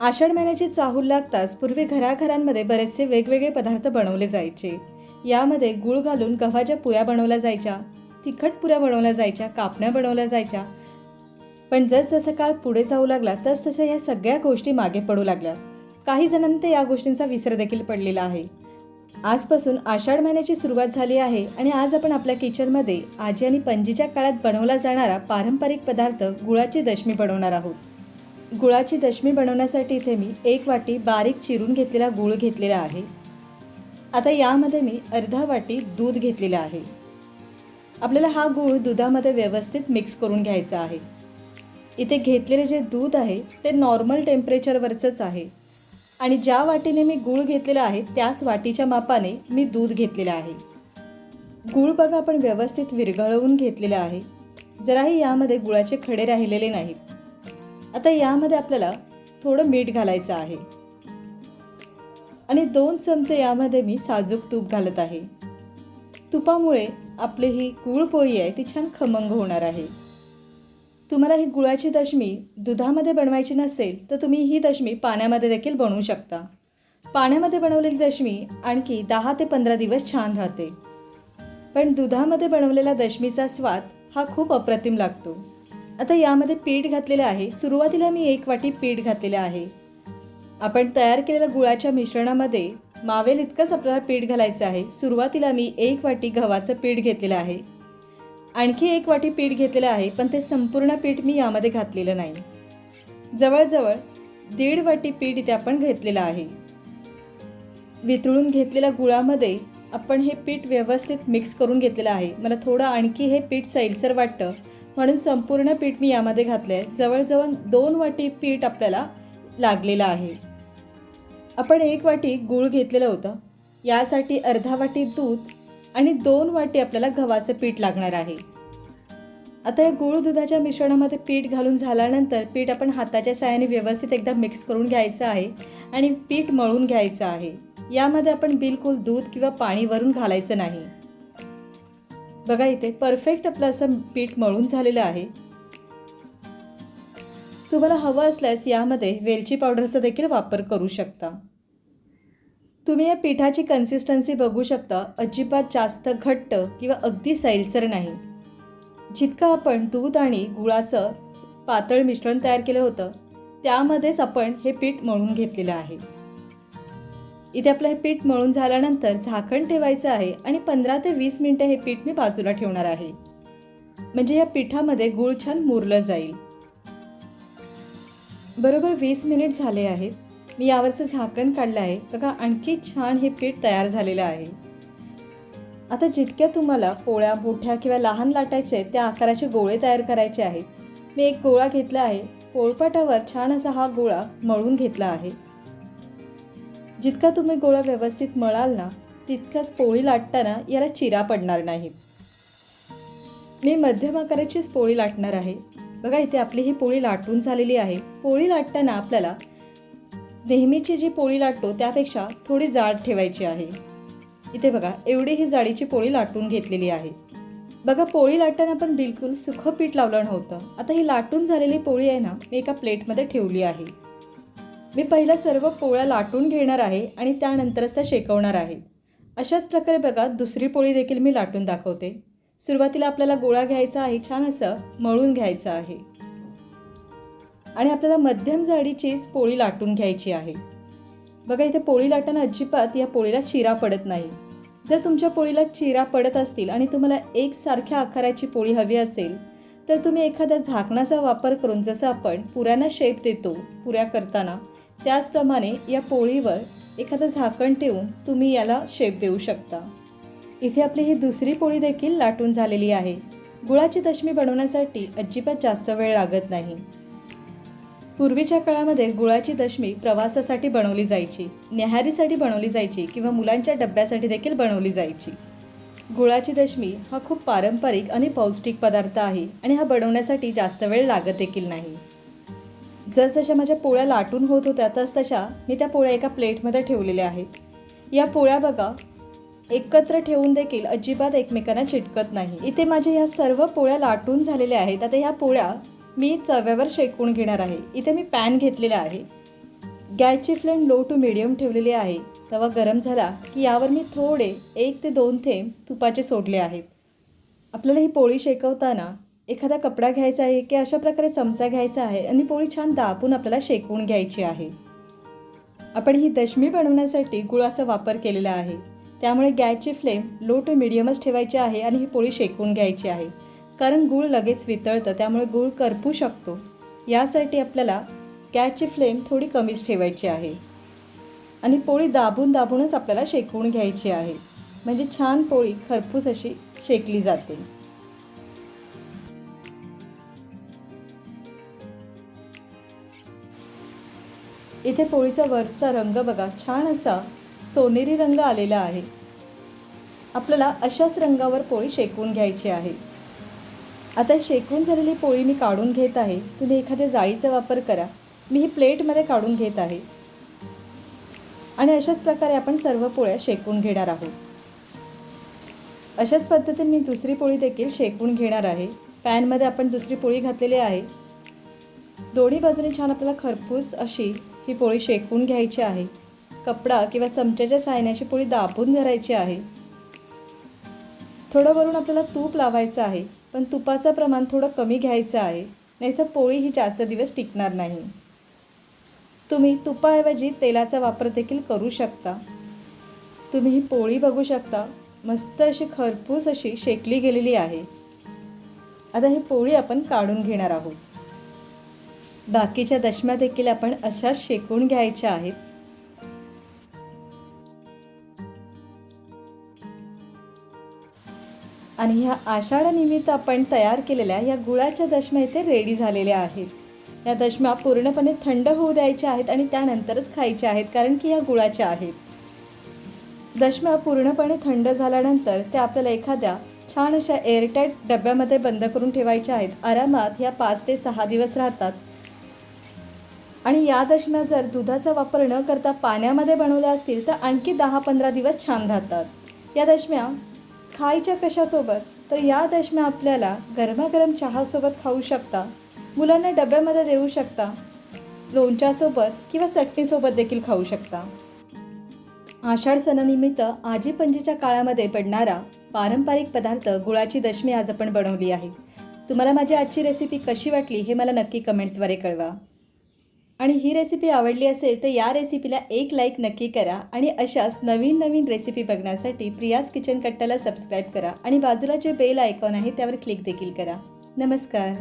आषाढ महिन्याची चाहूल लागताच पूर्वी घराघरांमध्ये बरेचसे वेगवेगळे पदार्थ बनवले जायचे. यामध्ये गुळ घालून गव्हाच्या पुऱ्या बनवल्या जायच्या तिखट पुऱ्या बनवल्या जायच्या कापण्या बनवल्या जायच्या. पण जसजसं काळ पुढे जाऊ लागला तसतसं ह्या या सगळ्या गोष्टी मागे पडू लागल्या. काही जणांना तर या गोष्टींचा विसर देखील पडलेला आहे. आजपासून आषाढ महिन्याची सुरुवात झाली आहे आणि आज आपण आपल्या किचनमध्ये आजी आणि पणजीच्या काळात बनवला जाणारा पारंपरिक पदार्थ गुळाची दशमी बनवणार आहोत. गुळाची दशमी बनवण्यासाठी इथे मी एक वाटी बारीक चिरून घेतलेला गुळ घेतलेला आहे. आता यामध्ये मी अर्धा वाटी दूध घेतलेलं आहे. आपल्याला हा गूळ दुधामध्ये व्यवस्थित मिक्स करून घ्यायचा आहे. इथे घेतलेले जे दूध आहे ते नॉर्मल टेम्परेचरवरचंच आहे. आणि ज्या वाटीने मी गूळ घेतलेला आहे त्याच वाटीच्या मापाने मी दूध घेतलेलं आहे. गूळ बघा आपण व्यवस्थित विरघळवून घेतलेला आहे. जराही यामध्ये गुळाचे खडे राहिलेले नाहीत. आता यामध्ये आपल्याला थोडं मीठ घालायचं आहे. आणि दोन चमचे यामध्ये मी साजूक तूप घालत आहे. तुपामुळे आपली ही गुळपोळी आहे ती छान खमंग होणार आहे. तुम्हाला ही गुळाची दशमी दुधामध्ये बनवायची नसेल तर तुम्ही ही दशमी पाण्यामध्ये देखील बनवू शकता. पाण्यामध्ये बनवलेली दशमी आणखी दहा ते पंधरा दिवस छान राहते. पण दुधामध्ये बनवलेला दशमीचा स्वाद हा खूप अप्रतिम लागतो. आता यामध्ये पीठ घातलेलं आहे. सुरुवातीला मी एक वाटी पीठ घातलेलं आहे. आपण तयार केलेल्या गुळाच्या मिश्रणामध्ये मावेल इतकंच आपल्याला पीठ घालायचं आहे. सुरुवातीला मी एक वाटी गव्हाचं पीठ घेतलेलं आहे. आणखी एक वाटी पीठ घेतलेलं आहे पण ते संपूर्ण पीठ मी यामध्ये घातलेलं नाही. जवळजवळ दीड वाटी पीठ इथे आपण घेतलेलं आहे. वितळून घेतलेल्या गुळामध्ये आपण हे पीठ व्यवस्थित मिक्स करून घेतलेलं आहे. मला थोडं आणखी हे पीठ सैलसर वाटतं. म्हणून संपूर्ण पीठ मी यामध्ये घातलं आहे जवळजवळ दोन वाटी पीठ आपल्याला लागलेलं आहे. आपण एक वाटी गूळ घेतलेलं होतं. यासाठी अर्धा वाटी दूध आणि दोन वाटी आपल्याला गव्हाचं पीठ लागणार आहे. आता या गूळ दुधाच्या मिश्रणामध्ये पीठ घालून झाल्यानंतर पीठ आपण हाताच्या साहाय्याने व्यवस्थित एकदा मिक्स करून घ्यायचं आहे आणि पीठ मळून घ्यायचं आहे. यामध्ये आपण बिलकुल दूध किंवा पाणी वरून घालायचं नाही. बघा इथे परफेक्ट आपलं असं पीठ मळून झालेलं आहे. तुम्हाला हवं असल्यास यामध्ये वेलची पावडरचा देखील वापर करू शकता. तुम्ही या पिठाची कन्सिस्टन्सी बघू शकता अजिबात जास्त घट्ट किंवा अगदी सैलसर नाही. जितकं आपण दूध आणि गुळाचं पातळ मिश्रण तयार केलं होतं त्यामध्येच आपण हे पीठ मळून घेतलेलं आहे. इथे आपलं हे पीठ मळून झाल्यानंतर झाकण ठेवायचं आहे आणि पंधरा ते वीस मिनटं हे पीठ मी बाजूला ठेवणार आहे. म्हणजे या पिठामध्ये गूळ छान मुरलं जाईल. बरोबर वीस मिनिट झाले आहेत. मी यावरचं झाकण काढलं आहे. बघा आणखी छान हे पीठ तयार झालेलं आहे. आता जितक्या तुम्हाला पोळ्या मोठ्या किंवा लहान लाटायचे त्या आकाराचे गोळे तयार करायचे आहेत. मी एक गोळा घेतला आहे. पोळपाटावर छान असा हा गोळा मळून घेतला आहे. जितका तुम्ही गोळा व्यवस्थित मळाल ना तितकाच पोळी लाटताना याला चिरा पडणार नाहीत मी मध्यम आकाराचीच पोळी लाटणार आहे. बघा इथे आपली ही पोळी लाटून झालेली आहे. पोळी लाटताना आपल्याला नेहमीची जी पोळी लाटतो त्यापेक्षा थोडी जाड ठेवायची आहे. इथे बघा एवढी ही जाडीची पोळी लाटून घेतलेली आहे. बघा पोळी लाटताना आपण बिलकुल सुखं पीठ लावलं नव्हतं. आता ही लाटून झालेली पोळी आहे ना मी एका प्लेटमध्ये ठेवली आहे. मी पहिला सर्व पोळ्या लाटून घेणार आहे आणि त्यानंतरच त्या शेकवणार आहे. अशाच प्रकारे बघा दुसरी पोळी देखील मी लाटून दाखवते. सुरुवातीला आपल्याला गोळा घ्यायचा आहे छान असं मळून घ्यायचं आहे. आणि आपल्याला मध्यम जाडीचीच पोळी लाटून घ्यायची आहे. बघा इथे पोळी लाटताना अजिबात या पोळीला चिरा पडत नाही. जर तुमच्या पोळीला चिरा पडत असतील आणि तुम्हाला एकसारख्या आकाराची पोळी हवी असेल तर तुम्ही एखाद्या झाकणाचा वापर करून जसं आपण पुऱ्यांना शेप देतो पुऱ्या करताना त्याचप्रमाणे या पोळीवर एखादं झाकण ठेवून तुम्ही याला शेप देऊ शकता. इथे आपली ही दुसरी पोळी देखील लाटून झालेली आहे. गुळाची दशमी बनवण्यासाठी अजिबात जास्त वेळ लागत नाही. पूर्वीच्या काळामध्ये गुळाची दशमी प्रवासासाठी बनवली जायची न्याहारीसाठी बनवली जायची किंवा मुलांच्या डब्यासाठी देखील बनवली जायची. गुळाची दशमी हा खूप पारंपरिक आणि पौष्टिक पदार्थ आहे आणि हा बनवण्यासाठी जास्त वेळ लागत देखील नाही. जसजशा माझ्या पोळ्या लाटून होत होत्या तसतशा मी त्या पोळ्या एका प्लेटमध्ये ठेवलेल्या आहेत. या पोळ्या बघा एकत्र ठेवून देखील अजिबात एकमेकांना चिटकत नाही. इथे माझ्या ह्या सर्व पोळ्या लाटून झालेल्या आहेत. आता ह्या पोळ्या मी तव्यावर शेकून घेणार आहे. इथे मी पॅन घेतलेला आहे. गॅसची फ्लेम लो टू मिडियम ठेवलेली आहे. तवा गरम झाला की यावर मी थोडे एक ते दोन थेंब तुपाचे सोडले आहेत. आपल्याला ही पोळी शेकवताना एखादा कपडा घ्यायचा आहे की अशा प्रकारे चमचा घ्यायचा आहे आणि पोळी छान दाबून आपल्याला शेकवून घ्यायची आहे. आपण ही दशमी बनवण्यासाठी गुळाचा वापर केलेला आहे. त्यामुळे गॅसची फ्लेम लो टू मिडियमच ठेवायची आहे आणि ही पोळी शेकवून घ्यायची आहे. कारण गूळ लगेच वितळतं त्यामुळे गूळ करपू शकतो. यासाठी आपल्याला गॅसची फ्लेम थोडी कमीच ठेवायची आहे. आणि पोळी दाबून दाबूनच आपल्याला शेकवून घ्यायची आहे. म्हणजे छान पोळी खरपूस अशी शेकली जाते. इथे पोळीचा वरचा रंग बघा छान असा सोनेरी रंग आलेला आहे. आपल्याला अशाच रंगावर पोळी शेकवून घ्यायची आहे. आता शेकवून झालेली पोळी मी काढून घेत आहे. तुम्ही एखाद्या जाळीचा वापर करा. मी ही प्लेटमध्ये काढून घेत आहे. आणि अशाच प्रकारे आपण सर्व पोळ्या शेकून घेणार आहोत. अशाच पद्धतीने मी दुसरी पोळी देखील शेकून घेणार आहे. पॅनमध्ये आपण दुसरी पोळी घातलेली आहे. दोन्ही बाजूने छान आपल्याला खरपूस अशी ही पोळी शेकून घ्यायची आहे. कपडा किंवा चमच्याच्या साहाय्याने पोळी दाबून धरायची आहे. थोडं वरून आपल्याला तूप लावायचं आहे पण तुपाचं प्रमाण थोडं कमी घ्यायचं आहे नाहीतर पोळी ही जास्त दिवस टिकणार नाही. तुम्ही तुपाऐवजी तेलाचा वापर देखील करू शकता. तुम्ही ही पोळी बघू शकता मस्त अशी खरपूस अशी शेकली गेलेली आहे. आता ही पोळी आपण काढून घेणार आहोत. बाकीच्या दशम्या देखील आपण अशाच शेकून घ्यायच्या आहेत. आणि ह्या आषाढानिमित्त आपण तयार केलेल्या या गुळाच्या दशम्या इथे रेडी झालेल्या आहेत. या दशम्या पूर्णपणे थंड होऊ द्यायच्या आहेत आणि त्यानंतरच खायच्या आहेत कारण की या गुळाच्या आहेत. दशम्या पूर्णपणे थंड झाल्यानंतर त्या आपल्याला एखाद्या छान अशा एअरटाईट डब्यामध्ये बंद करून ठेवायच्या आहेत. आरामात ह्या पाच ते सहा दिवस राहतात. आणि या दशम्या जर दुधाचा वापर न करता पाण्यामध्ये बनवल्या असतील तर आणखी दहा पंधरा दिवस छान राहतात. या दशम्या खायच्या कशासोबत? तर या दशम्या आपल्याला गरमागरम चहासोबत खाऊ शकता. मुलांना डब्यामध्ये देऊ शकता. लोणच्यासोबत किंवा चटणीसोबत देखील खाऊ शकता. आषाढ सणानिमित्त आजी पंजीच्या काळामध्ये पडणारा पारंपरिक पदार्थ गुळाची दशमी आज आपण बनवली आहे. तुम्हाला माझी आजची रेसिपी कशी वाटली हे मला नक्की कमेंट्सद्वारे कळवा. आणि ही रेसिपी आवडली असेल तर या रेसिपीला एक लाईक नक्की करा आणि अशाच नवीन नवीन रेसिपी बघण्यासाठी प्रियाज किचन कट्टाला सबस्क्राईब करा आणि बाजूला जे बेल आयकॉन आहे त्यावर क्लिक देखील करा. नमस्कार.